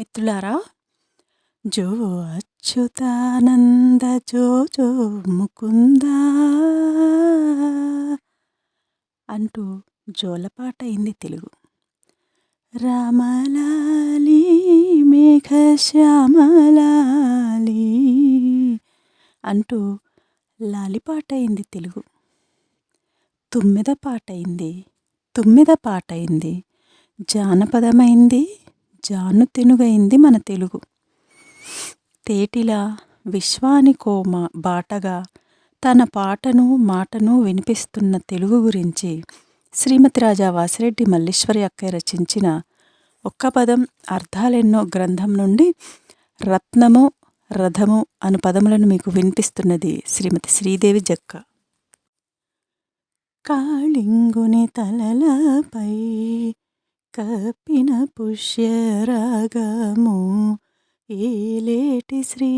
మిత్రులారా జో అచ్యుతానంద జో జో ముకుంద అంటూ జోలపాట అయింది తెలుగు. రామలాలి మేఘశ్యామలాలి అంటూ లాలిపాట అయింది తెలుగు. తుమ్మెద పాట అయింది తుమ్మెద పాట అయింది జానపదమైంది జాను తెనుగైంది మన తెలుగు. తేటిలా విశ్వానికోమ బాటగా తన పాటను మాటను వినిపిస్తున్న తెలుగు గురించి శ్రీమతి రాజా వాసిరెడ్డి మల్లేశ్వరి అక్క రచించిన ఒక్క పదం అర్థాలెన్నో గ్రంథం నుండి రత్నము రథము అను పదములను మీకు వినిపిస్తున్నది శ్రీమతి శ్రీదేవి జక్క. కాళింగుని తలలపై కప్పిన పుష్యరాగము ఏలేటి శ్రీ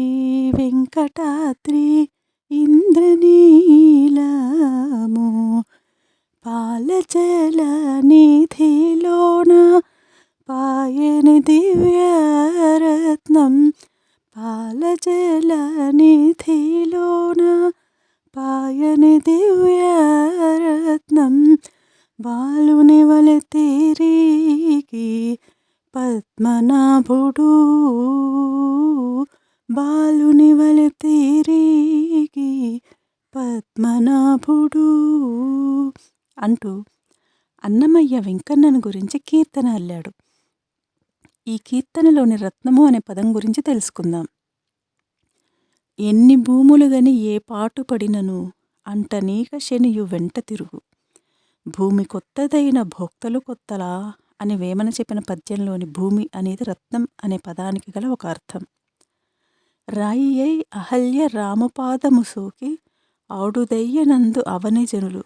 వెంకటాద్రి ఇంద్రనీలము పాలచల నిధిలోన పాయని దివ్యరత్నం పాలజల నిధిలోన పాయని దివ్యరత్నం బాలుని వలె పద్మనాభుడు. బాలుని వలె తిరిగి పద్మనాభుడు అంటూ అన్నమయ్య వెంకన్నను గురించి కీర్తన అల్లాడు. ఈ కీర్తనలోని రత్నము అనే పదం గురించి తెలుసుకుందాం. ఎన్ని భూములు గని ఏ పాటు పడినను అంట నీక శనియు వెంట తిరుగు. భూమి కొత్తదైన భోక్తలు కొత్తలా అని వేమన చెప్పిన పద్యంలోని భూమి అనేది రత్నం అనే పదానికి గల ఒక అర్థం. రాయి అయి అహల్య రామపాదము సోకి ఆడుదయ్యనందు అవని జనులు.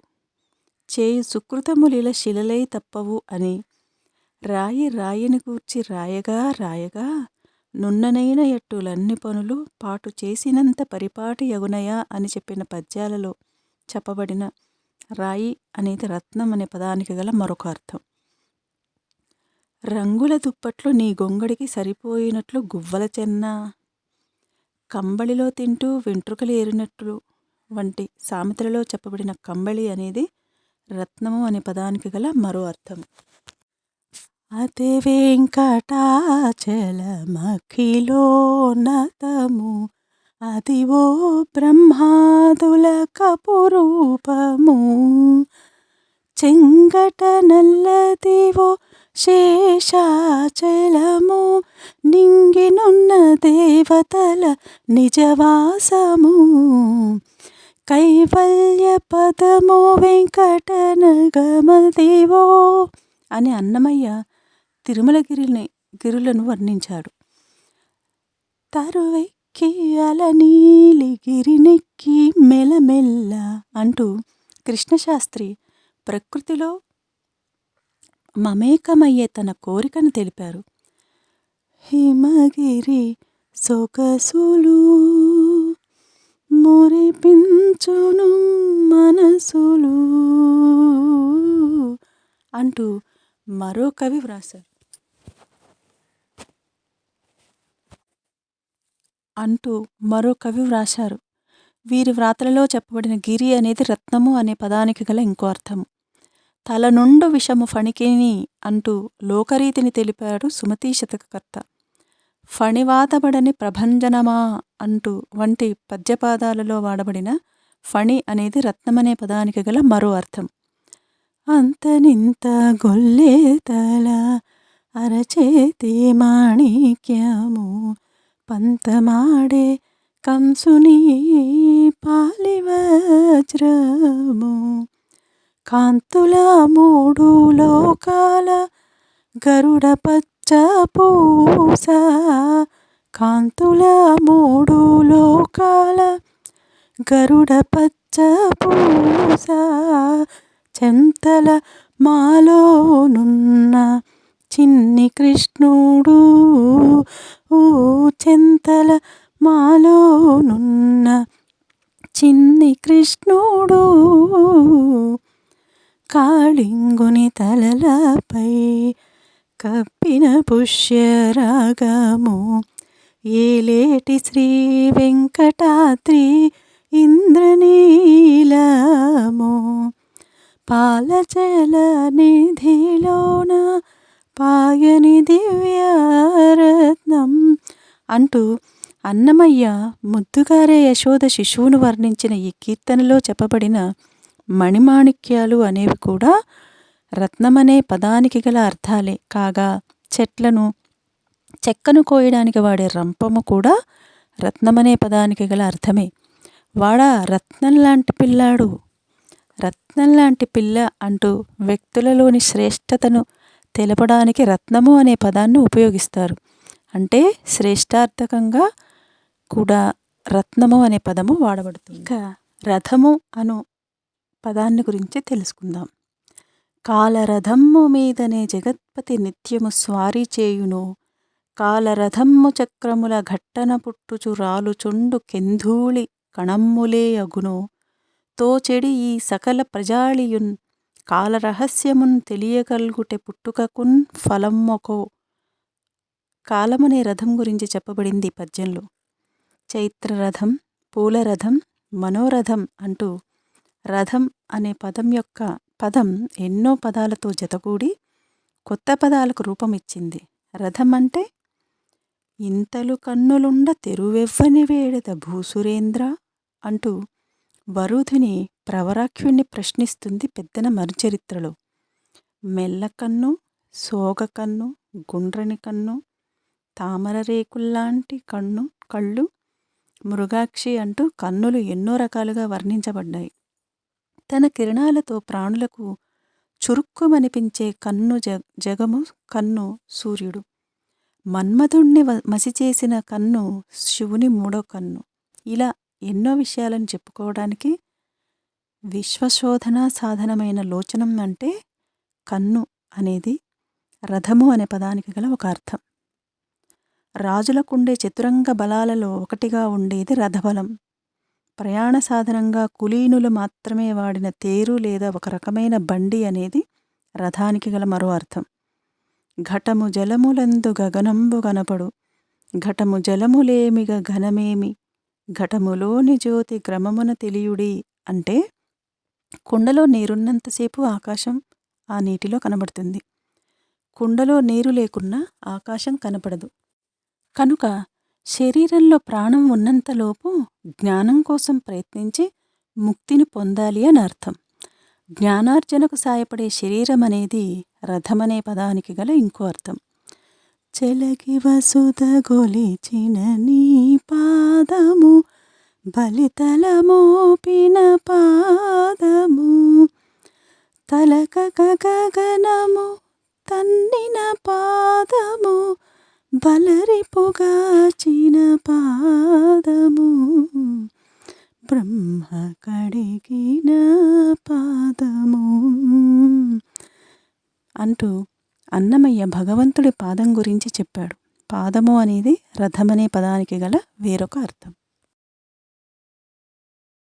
చేయు సుకృతములిల శిలలై తప్పవు అని రాయి రాయిని కూర్చి రాయగా రాయగా నున్ననైన ఎట్టులన్ని పనులు పాటు చేసినంత పరిపాటి యగునయా అని చెప్పిన పద్యాలలో చెప్పబడిన రాయి అనేది రత్నం అనే పదానికి గల మరొక అర్థం. రంగుల దుప్పట్లు నీ గొంగడికి సరిపోయినట్లు గువ్వల చెన్న కంబళిలో తింటూ వెంట్రుకలు ఏరినట్లు వంటి సామెతలలో చెప్పబడిన కంబళి అనేది రత్నము అనే పదానికి గల మరో అర్థం. అతి వెంకటాచలమఖిలోన్నతము అదివో బ్రహ్మాదుల కపురూపము చెంగట నల్లదివో శేషాచలము. నింగినున్న దేవతల నిజవాసము. కైవల్య పదమో వెంకటనగమదివో అని అన్నమయ్య తిరుమలగిరిని గిరులను వర్ణించాడు. తరువై అలనీలి గిరినెక్కి మెలమెల్ల అంటూ కృష్ణశాస్త్రి ప్రకృతిలో మమేకమయ్యే తన కోరికను తెలిపారు. హిమగిరి సొగసులు మురిపించును మనసులు అంటూ మరో కవి వ్రాశారు. అంటూ మరో కవి వ్రాశారు. వీరి వ్రాతలలో చెప్పబడిన గిరి అనేది రత్నము అనే పదానికి గల ఇంకో అర్థం తల నుండు విషము ఫణికిని అంటూ లోకరీతిని తెలిపాడు సుమతీ శతకకర్త. ఫణివాతబడని ప్రభంజనమా అంటూ వంటి పద్యపాదాలలో వాడబడిన ఫణి అనేది రత్నమనే పదానికి గల మరో అర్థం. అంతనింత గొల్లేతల అరచేతి మాణిక్యము పంతమాడే కంసుని పాలివజ్రము. కాంతుల మూడు లోకాల గరుడ పచ్చ పూస. కాంతుల మూడు లోకాల గరుడ పచ్చ పూస. చెంతల మాలోనున్న చిన్ని కృష్ణుడు ఊ చెంతల మాలోనున్న చిన్ని కృష్ణుడు కాళింగుని తలలపై కప్పిన పుష్యరాగము ఏలేటి శ్రీ వెంకటాద్రి ఇంద్రనీలము. పాలచే అంటూ అన్నమయ్య ముద్దుగారే యశోద శిశువును వర్ణించిన ఈ కీర్తనలో చెప్పబడిన మణిమాణిక్యాలు అనేవి కూడా రత్నమనే పదానికి గల అర్థాలే. కాగా చెట్లను చెక్కను కోయడానికి వాడే రంపము కూడా రత్నమనే పదానికి గల అర్థమే. వాడా రత్నం లాంటి పిల్లాడు. రత్నం లాంటి పిల్ల అంటూ వ్యక్తులలోని శ్రేష్టతను తెలపడానికి రత్నము అనే పదాన్ని ఉపయోగిస్తారు. అంటే శ్రేష్టార్థకంగా కూడా రత్నము అనే పదము వాడబడుతుంది. ఇంకా రథము అను పదాన్ని గురించి తెలుసుకుందాం. కాలరథమ్ము మీదనే జగత్పతి నిత్యము స్వారీ చేయును. కాలరథమ్ము చక్రముల ఘట్టన పుట్టుచు రాలుచుండు కెంధూళి కణమ్ములే అగును. తోచెడి ఈ సకల ప్రజాళియున్ కాలరహస్యమున్ తెలియగల్గుటె పుట్టుకకున్ ఫలమ్మొకో కాలమనే రథం గురించి చెప్పబడింది పద్యంలో. చైత్రరథం పూలరథం మనోరథం అంటూ రథం అనే పదం యొక్క పదం ఎన్నో పదాలతో జతగూడి కొత్త పదాలకు రూపమిచ్చింది. రథం అంటే ఇంతలు కన్నులుండ తెరువెవ్వని వేడద భూసురేంద్ర అంటూ వరుధిని ప్రవరాఖ్యుణ్ణి ప్రశ్నిస్తుంది పెద్దన మరుచరిత్రలో. మెల్లకన్ను సోగకన్ను గుండ్రని కన్ను తామర రేకుల్లాంటి కన్ను కళ్ళు మృగాక్షి అంటూ కన్నులు ఎన్నో రకాలుగా వర్ణించబడ్డాయి. తన కిరణాలతో ప్రాణులకు చురుక్కుమనిపించే కన్ను జ జగము కన్ను సూర్యుడు. మన్మధుణ్ణి మసిచేసిన కన్ను శివుని మూడో కన్ను. ఇలా ఎన్నో విషయాలను చెప్పుకోవడానికి విశ్వశోధన సాధనమైన లోచనం అంటే కన్ను అనేది రథము అనే పదానికి గల ఒక అర్థం. రాజులకుండే చతురంగ బలాలలో ఒకటిగా ఉండేది రథబలం. ప్రయాణ సాధనంగా కులీనులు మాత్రమే వాడిన తేరు లేదా ఒక రకమైన బండి అనేది రథానికి గల మరో అర్థం. ఘటము జలములందు గగనంబు గనపడు ఘటము జలములేమిగ ఘనమేమి? ఘటములోని జ్యోతి క్రమమున తెలియుడి అంటే కుండలో నీరున్నంతసేపు ఆకాశం ఆ నీటిలో కనబడుతుంది. కుండలో నీరు లేకున్నా ఆకాశం కనపడదు. కనుక శరీరంలో ప్రాణం ఉన్నంతలోపు జ్ఞానం కోసం ప్రయత్నించి ముక్తిని పొందాలి అని అర్థం. జ్ఞానార్జనకు సాయపడే శరీరం అనేది రథమనే పదానికి గల ఇంకో అర్థం. చెలకి వసుధ గొలిచిన నీ పాదము బలితల మోపిన పాదము. తలక గగనము తన్నిన పాదము బలరిపుగాచిన పాదము బ్రహ్మ కడిగిన పాదము. అంటూ అన్నమయ్య భగవంతుడి పాదం గురించి చెప్పాడు. పాదము అనేది రథమనే పదానికి గల వేరొక అర్థం.